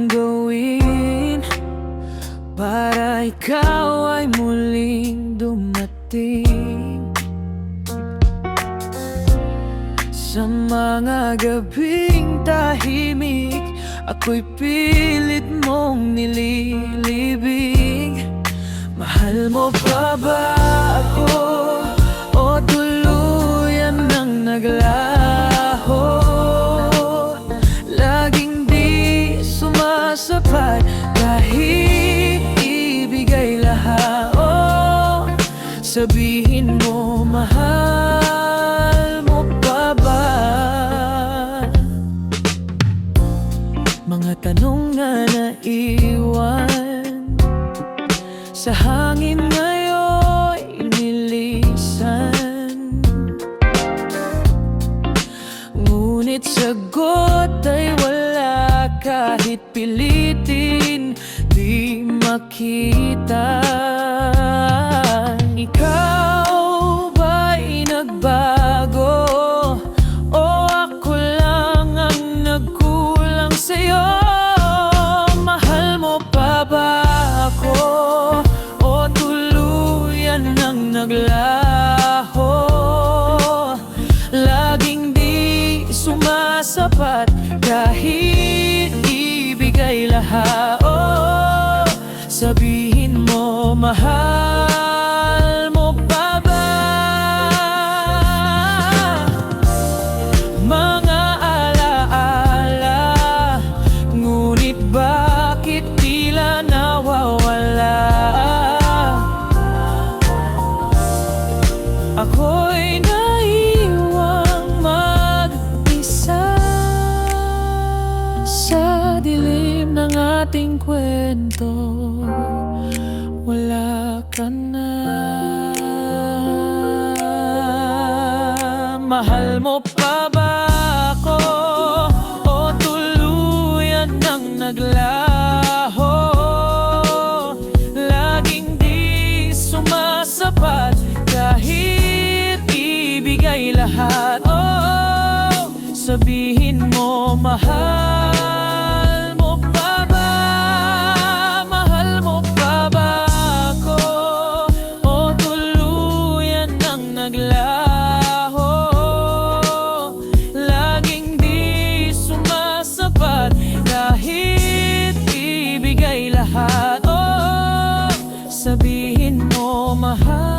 kong gawin Para ikaw ay muling dumating Sa mga gabing tahimik Ako'y pilit mong nililibig Mahal mo pa ba ako? Sabihin mo mahal mo pa ba? Mga tanong na naiwan. Sa hangin ngayon inilisan. Ngunit sagot ay wala kahit pilitin Di makita sumasapat kahit ibigay lahat. Oh, Sabihin mo mahal ating kwento Wala ka na Mahal mo pa ba ako? O tuluyan ng naglaho? Laging di sumasapat kahit ibigay lahat oh, Sabihin mo mahal sabihin mo mahal